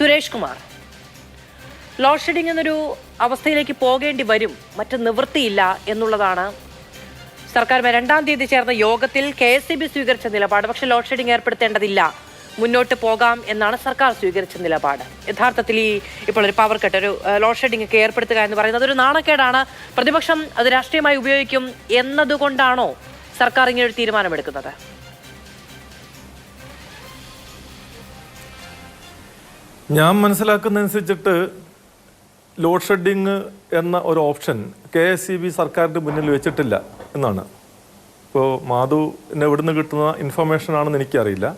Suresh Kumar load shedding എന്നൊരു അവസ്ഥയിലേക്ക് പോകേണ്ടി വരും മറ്റ് നിവൃത്തിയില്ല എന്നുള്ളതാണ് സർക്കാർ രണ്ടാം തീയതി ചേർന്ന യോഗത്തിൽ കെ എസ് സി ബി സ്വീകരിച്ച നിലപാട്. പക്ഷെ ലോഡ് ഷെഡിംഗ് ഏർപ്പെടുത്തേണ്ടതില്ല. മുന്നോട്ട് പോകാം എന്നാണ് സർക്കാർ സ്വീകരിച്ച നിലപാട്. യഥാർത്ഥത്തിൽ ഈ ഇപ്പോൾ ഒരു പവർ കട്ട് ഒരു ലോഡ് ഷെഡിംഗ് ഒക്കെ ഏർപ്പെടുത്തുക എന്ന് പറയുന്നത് ഒരു നാണക്കേടാണ്. പ്രതിപക്ഷം അത് രാഷ്ട്രീയമായി ഉപയോഗിക്കും എന്നതുകൊണ്ടാണോ സർക്കാർ ഇങ്ങനെ ഒരു തീരുമാനമെടുക്കുന്നത്? ഞാൻ മനസ്സിലാക്കുന്നതനുസരിച്ചിട്ട് ലോഡ് ഷെഡിങ് എന്ന ഒരു option K S C B സർക്കാരിന്റെ മുന്നിൽ വെച്ചിട്ടില്ല എന്നാണ്. ഇപ്പോൾ മാധുവിന് എവിടുന്ന് കിട്ടുന്ന ഇൻഫർമേഷൻ ആണെന്ന് എനിക്കറിയില്ല.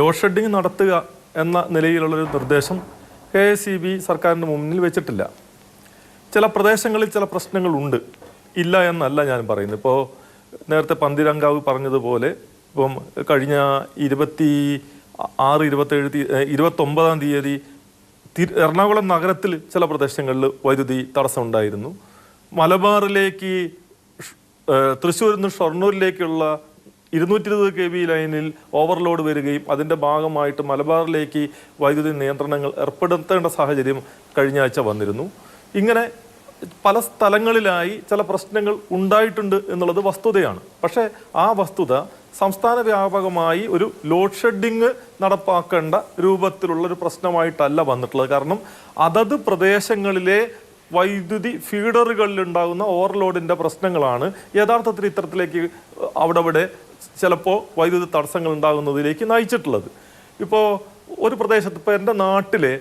ലോഡ് ഷെഡിങ് നടത്തുക എന്ന നിലയിലുള്ളൊരു നിർദ്ദേശം കെ എസ് സി ബി സർക്കാരിന്റെ മുന്നിൽ വെച്ചിട്ടില്ല. ചില പ്രദേശങ്ങളിൽ ചില പ്രശ്നങ്ങളുണ്ട് ഇല്ല എന്നല്ല ഞാൻ പറയുന്നത്. ഇപ്പോൾ നേരത്തെ പന്തിരങ്കാവ് പറഞ്ഞതുപോലെ ഇപ്പം കഴിഞ്ഞ ഇരുപത്തി ആറ് ഇരുപത്തേഴ് തീ ഇരുപത്തൊമ്പതാം തീയതി എറണാകുളം നഗരത്തിൽ ചില പ്രദേശങ്ങളിൽ വൈദ്യുതി തടസ്സമുണ്ടായിരുന്നു. മലബാറിലേക്ക് തൃശ്ശൂരിൽ നിന്ന് ഷൊർണൂരിലേക്കുള്ള ഇരുന്നൂറ്റി ഇരുപത് കെ വി ലൈനിൽ ഓവർലോഡ് വരികയും അതിന്റെ ഭാഗമായിട്ട് മലബാറിലേക്ക് വൈദ്യുതി നിയന്ത്രണങ്ങൾ ഏർപ്പെടുത്തേണ്ട സാഹചര്യം കഴിഞ്ഞ ആഴ്ച വന്നിരുന്നു. ഇങ്ങനെ പല സ്ഥലങ്ങളിലായി ചില പ്രശ്നങ്ങൾ ഉണ്ടായിട്ടുണ്ട് എന്നുള്ളത് വസ്തുതയാണ്. പക്ഷേ ആ വസ്തുത സംസ്ഥാന വ്യാപകമായി ഒരു ലോഡ് ഷെഡിങ് നടപ്പാക്കേണ്ട രൂപത്തിലുള്ള ഒരു പ്രശ്നമായിട്ടല്ല വന്നിട്ടുള്ളത്. കാരണം അതത് പ്രദേശങ്ങളിലെ വൈദ്യുതി ഫീഡറുകളിൽ ഉണ്ടാകുന്ന ഓവർലോഡിന്റെ പ്രശ്നങ്ങളാണ്. യഥാർത്ഥത്തിൽ ഇത്തരത്തിലേക്ക് അവിടെ അവിടെ ചിലപ്പോൾ വൈദ്യുതി തടസ്സങ്ങൾ ഉണ്ടാകുന്നതിലേക്ക് നയിച്ചിട്ടുള്ളത്. ഇപ്പോൾ ഒരു പ്രദേശത്ത് ഇപ്പോൾ എന്റെ നാട്ടിലെ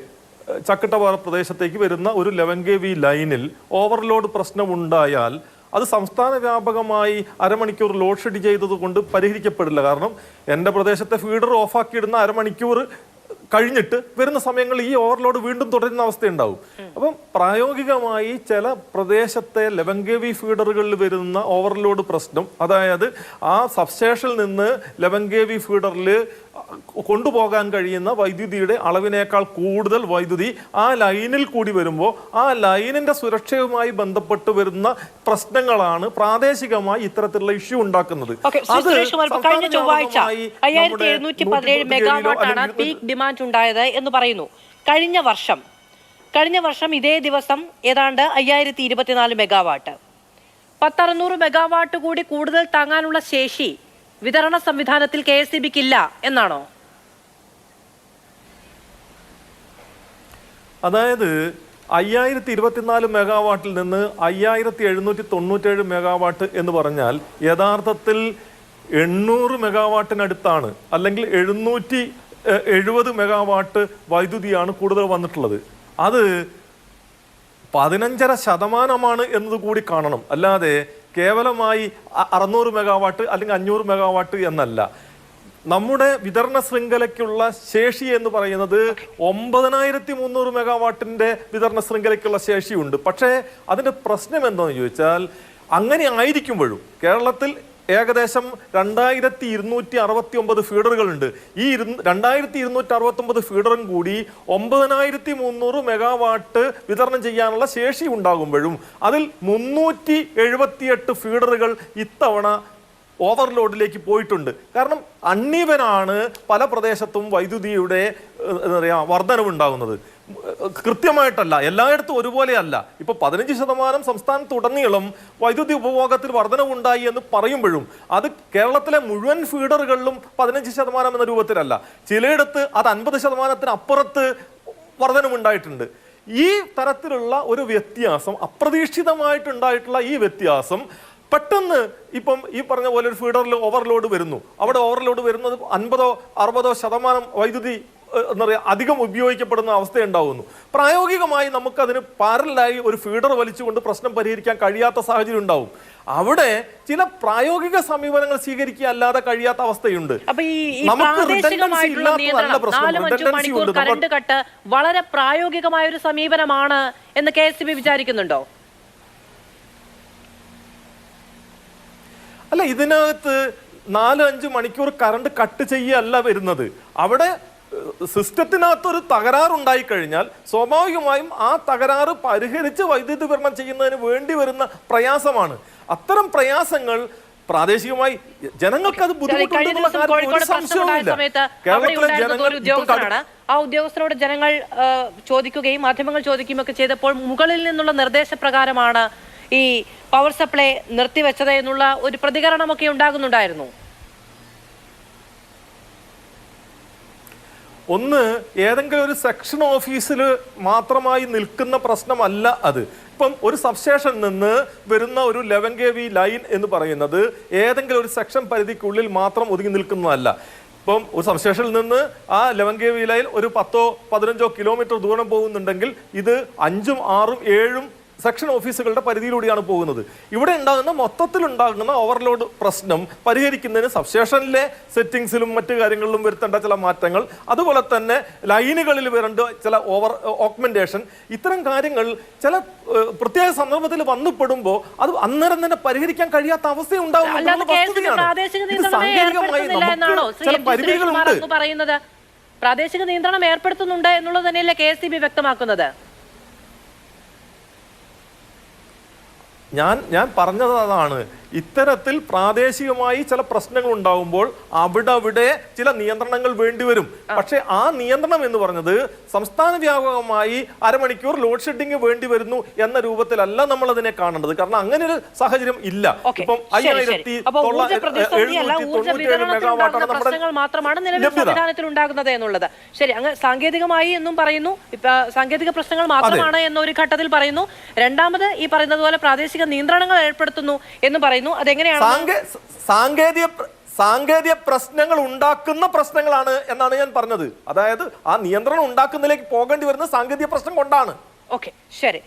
ചക്കട്ടപാറ പ്രദേശത്തേക്ക് വരുന്ന ഒരു ലെവൻ കെ വി ലൈനിൽ ഓവർലോഡ് പ്രശ്നമുണ്ടായാൽ അത് സംസ്ഥാന വ്യാപകമായി അരമണിക്കൂർ ലോഡ് ഷെഡ് ചെയ്തത് കൊണ്ട് പരിഹരിക്കപ്പെടില്ല. കാരണം എന്റെ പ്രദേശത്തെ ഫീഡർ ഓഫാക്കിയിടുന്ന അരമണിക്കൂർ കഴിഞ്ഞിട്ട് വരുന്ന സമയങ്ങളിൽ ഈ ഓവർലോഡ് വീണ്ടും തുടരുന്ന അവസ്ഥയുണ്ടാവും. അപ്പം പ്രായോഗികമായി ചില പ്രദേശത്തെ ലെവൻ കെ വി ഫീഡറുകളിൽ വരുന്ന ഓവർലോഡ് പ്രശ്നം അതായത് ആ സബ്സ്റ്റേഷനിൽ നിന്ന് ലെവങ്കേവി കെ വി ഫീഡറിൽ കൊണ്ടുപോകാൻ കഴിയുന്ന വൈദ്യുതിയുടെ അളവിനേക്കാൾ കൂടുതൽ വൈദ്യുതി ആ ലൈനിൽ കൂടി വരുമ്പോൾ ആ ലൈനിന്റെ സുരക്ഷയുമായി ബന്ധപ്പെട്ട് വരുന്ന പ്രശ്നങ്ങളാണ് പ്രാദേശികമായി ഇത്തരത്തിലുള്ള ഇഷ്യൂ ഉണ്ടാക്കുന്നത്. അത് കഴിഞ്ഞ ചൊവ്വാഴ്ച വ്യാപകമായി അയ്യായിരത്തി എഴുന്നൂറ്റി പതിനേഴ് 137 മെഗാവാട്ട് ആണ് പീക്ക് ഡിമാൻഡ് ഉണ്ടായത് എന്ന് പറയുന്നു. കഴിഞ്ഞ വർഷം കഴിഞ്ഞ വർഷം ഇതേ ദിവസം ഏതാണ്ട് അയ്യായിരത്തി ഇരുപത്തിനാല് മെഗാവാട്ട്. പത്തറുന്നൂറ് മെഗാവാട്ട് കൂടി കൂടുതൽ താങ്ങാനുള്ള ശേഷി വിതരണ സംവിധാനത്തിൽ കെ എസ് സി ഇല്ല എന്നാണോ? അതായത് അയ്യായിരത്തി ഇരുപത്തിനാല് മെഗാവാട്ടിൽ നിന്ന് അയ്യായിരത്തി എഴുന്നൂറ്റി തൊണ്ണൂറ്റേഴ് മെഗാവാട്ട് എന്ന് പറഞ്ഞാൽ യഥാർത്ഥത്തിൽ എണ്ണൂറ് മെഗാവാട്ടിനടുത്താണ് അല്ലെങ്കിൽ എഴുന്നൂറ്റി എഴുപത് മെഗാവാട്ട് വൈദ്യുതിയാണ് കൂടുതൽ വന്നിട്ടുള്ളത്. അത് പതിനഞ്ചര ശതമാനമാണ് എന്നത് കൂടി കാണണം. അല്ലാതെ കേവലമായി അറുന്നൂറ് മെഗാവാട്ട് അല്ലെങ്കിൽ അഞ്ഞൂറ് മെഗാവാട്ട് എന്നല്ല. നമ്മുടെ വിതരണ ശൃംഖലയ്ക്കുള്ള ശേഷി എന്ന് പറയുന്നത് ഒമ്പതിനായിരത്തി മുന്നൂറ് മെഗാവാട്ടിന്റെ വിതരണ ശൃംഖലയ്ക്കുള്ള ശേഷിയുണ്ട്. പക്ഷേ അതിന്റെ പ്രശ്നം എന്താണെന്ന് ചോദിച്ചാൽ അങ്ങനെ ആയിരിക്കുമ്പോഴും കേരളത്തിൽ ഏകദേശം രണ്ടായിരത്തി ഇരുന്നൂറ്റി അറുപത്തി ഒമ്പത് ഫീഡറുകളുണ്ട്. ഈ ഇരു- രണ്ടായിരത്തി ഇരുന്നൂറ്റി അറുപത്തി ഒമ്പത് ഫീഡറും കൂടി ഒമ്പതിനായിരത്തി മുന്നൂറ് മെഗാവാട്ട് വിതരണം ചെയ്യാനുള്ള ശേഷി ഉണ്ടാകുമ്പോഴും അതിൽ മുന്നൂറ്റി എഴുപത്തിയെട്ട് ഫീഡറുകൾ ഇത്തവണ ഓവർലോഡിലേക്ക് പോയിട്ടുണ്ട്. കാരണം അണ്ണീവനാണ് പല പ്രദേശത്തും വൈദ്യുതിയുടെ എന്താ പറയുക വർധനവുണ്ടാകുന്നത്. കൃത്യമായിട്ടല്ല എല്ലായിടത്തും ഒരുപോലെയല്ല. ഇപ്പൊ പതിനഞ്ച് ശതമാനം സംസ്ഥാനത്തുടനീളം വൈദ്യുതി ഉപഭോഗത്തിൽ വർധനവുണ്ടായി എന്ന് പറയുമ്പോഴും അത് കേരളത്തിലെ മുഴുവൻ ഫീഡറുകളിലും പതിനഞ്ച് ശതമാനം എന്ന രൂപത്തിലല്ല. ചിലയിടത്ത് അത് അൻപത് ശതമാനത്തിന് അപ്പുറത്ത് വർധനവുണ്ടായിട്ടുണ്ട്. ഈ തരത്തിലുള്ള ഒരു വ്യത്യാസം അപ്രതീക്ഷിതമായിട്ടുണ്ടായിട്ടുള്ള ഈ വ്യത്യാസം പെട്ടെന്ന് ഇപ്പം ഈ പറഞ്ഞ പോലെ ഒരു ഫീഡറിൽ ഓവർലോഡ് വരുന്നു. അവിടെ ഓവർലോഡ് വരുന്നത് അൻപതോ അറുപതോ ശതമാനം വൈദ്യുതി എന്താ പറയുക അധികം ഉപയോഗിക്കപ്പെടുന്ന അവസ്ഥയുണ്ടാവുന്നു. പ്രായോഗികമായി നമുക്കതിന് പാരലായി ഒരു ഫീഡർ വലിച്ചുകൊണ്ട് പ്രശ്നം പരിഹരിക്കാൻ കഴിയാത്ത സാഹചര്യം ഉണ്ടാവും. അവിടെ ചില പ്രായോഗിക സമീപനങ്ങൾ സ്വീകരിക്കുക അല്ലാതെ കഴിയാത്ത അവസ്ഥയുണ്ട്. നമുക്ക് വളരെ പ്രായോഗികമായ ഒരു സമീപനമാണ് എന്ന് കെ എസ് വിചാരിക്കുന്നുണ്ടോ? അല്ല ഇതിനകത്ത് നാല് അഞ്ച് മണിക്കൂർ കറണ്ട് കട്ട് ചെയ്യല്ല വരുന്നത്. അവിടെ ഏഹ്, സിസ്റ്റത്തിനകത്ത് ഒരു തകരാറുണ്ടായി കഴിഞ്ഞാൽ സ്വാഭാവികമായും ആ തകരാറ് പരിഹരിച്ച് വൈദ്യുതി വിതരണം ചെയ്യുന്നതിന് വേണ്ടി വരുന്ന പ്രയാസമാണ്. അത്തരം പ്രയാസങ്ങൾ പ്രാദേശികമായി ജനങ്ങൾക്ക് അത് ബുദ്ധിമുട്ടുണ്ടെന്നുള്ള ആ ഉദ്യോഗസ്ഥരോട് ജനങ്ങൾ ചോദിക്കുകയും മാധ്യമങ്ങൾ ചോദിക്കുകയും ഒക്കെ ചെയ്തപ്പോൾ മുകളിൽ നിന്നുള്ള നിർദ്ദേശപ്രകാരമാണ് ഈ പവർ സപ്ലൈ നിർത്തിവെച്ചത് എന്നുള്ള ഒരു പ്രതികരണമൊക്കെ ഉണ്ടാകുന്നുണ്ടായിരുന്നു. ഒന്ന് ഏതെങ്കിലും ഒരു സെക്ഷൻ ഓഫീസിൽ മാത്രമായി നിൽക്കുന്ന പ്രശ്നമല്ല അത്. ഇപ്പം ഒരു സബ്സ്റ്റേഷൻ നിന്ന് വരുന്ന ഒരു ലെവൻ കെ വി ലൈൻ എന്ന് പറയുന്നത് ഏതെങ്കിലും ഒരു സെക്ഷൻ പരിധിക്കുള്ളിൽ മാത്രം ഒതുങ്ങി നിൽക്കുന്നതല്ല. ഇപ്പം ഒരു സബ്സ്റ്റേഷനിൽ നിന്ന് ആ ലെവൻ കെ വി ലൈൻ ഒരു പത്തോ പതിനഞ്ചോ കിലോമീറ്റർ ദൂരം പോകുന്നുണ്ടെങ്കിൽ ഇത് അഞ്ചും ആറും ഏഴും സെക്ഷൻ ഓഫീസുകളുടെ പരിധിയിലൂടെയാണ് പോകുന്നത്. ഇവിടെ ഉണ്ടാകുന്ന മൊത്തത്തിൽ ഉണ്ടാകുന്ന ഓവർലോഡ് പ്രശ്നം പരിഹരിക്കുന്നതിന് സബ്സ്റ്റേഷനിലെ സെറ്റിംഗ്സിലും മറ്റു കാര്യങ്ങളിലും വരുത്തേണ്ട ചില മാറ്റങ്ങൾ അതുപോലെ തന്നെ ലൈനുകളിൽ വരേണ്ട ചില ഓവർ ഓക്മെന്റേഷൻ ഇത്തരം കാര്യങ്ങൾ ചില പ്രത്യേക സന്ദർഭത്തിൽ വന്നുപെടുമ്പോൾ അത് അന്നേരം തന്നെ പരിഹരിക്കാൻ കഴിയാത്ത അവസ്ഥ ഉണ്ടാവും ചില പരിമിതികളുണ്ട് പ്രാദേശിക നിയന്ത്രണം ഏർപ്പെടുത്തുന്നുണ്ട് എന്നുള്ളത് തന്നെയല്ലേ കെ എസ് സി ബി വ്യക്തമാക്കുന്നത്? ഞാൻ ഞാൻ പറഞ്ഞത് അതാണ്. ഇത്തരത്തിൽ പ്രാദേശികമായി ചില പ്രശ്നങ്ങൾ ഉണ്ടാകുമ്പോൾ അവിടെ അവിടെ ചില നിയന്ത്രണങ്ങൾ വേണ്ടിവരും പക്ഷേ ആ നിയന്ത്രണം എന്ന് പറഞ്ഞത് സംസ്ഥാന വ്യാപകമായി അരമണിക്കൂർ ലോഡ് ഷെഡിങ് വേണ്ടി വരുന്നു എന്ന രൂപത്തിലല്ല നമ്മൾ അതിനെ കാണേണ്ടത്. കാരണം അങ്ങനെ ഒരു സാഹചര്യം ഇല്ല. ഇപ്പം അയ്യായിരത്തി ഉണ്ടാകുന്നത് എന്നുള്ളത്. ശരി അങ്ങ് സാങ്കേതികമായി എന്നും പറയുന്നു. ഇപ്പൊ സാങ്കേതിക പ്രശ്നങ്ങൾ മാത്രമാണ് എന്നൊരു ഘട്ടത്തിൽ പറയുന്നു. രണ്ടാമത് ഈ പറയുന്നത് പോലെ പ്രാദേശിക നിയന്ത്രണങ്ങൾ ഏർപ്പെടുത്തുന്നു എന്ന് പറയുന്നു. അതെങ്ങനെയാണ്? സാങ്കേ- സാങ്കേതിക സാങ്കേതിക പ്രശ്നങ്ങൾ ഉണ്ടാക്കുന്ന പ്രശ്നങ്ങളാണ് എന്നാണ് ഞാൻ പറഞ്ഞത്. അതായത് ആ നിയന്ത്രണം ഉണ്ടാക്കുന്നതിലേക്ക് പോകേണ്ടി വരുന്ന സാങ്കേതിക പ്രശ്നം കൊണ്ടാണ്. ഓക്കെ ശരി.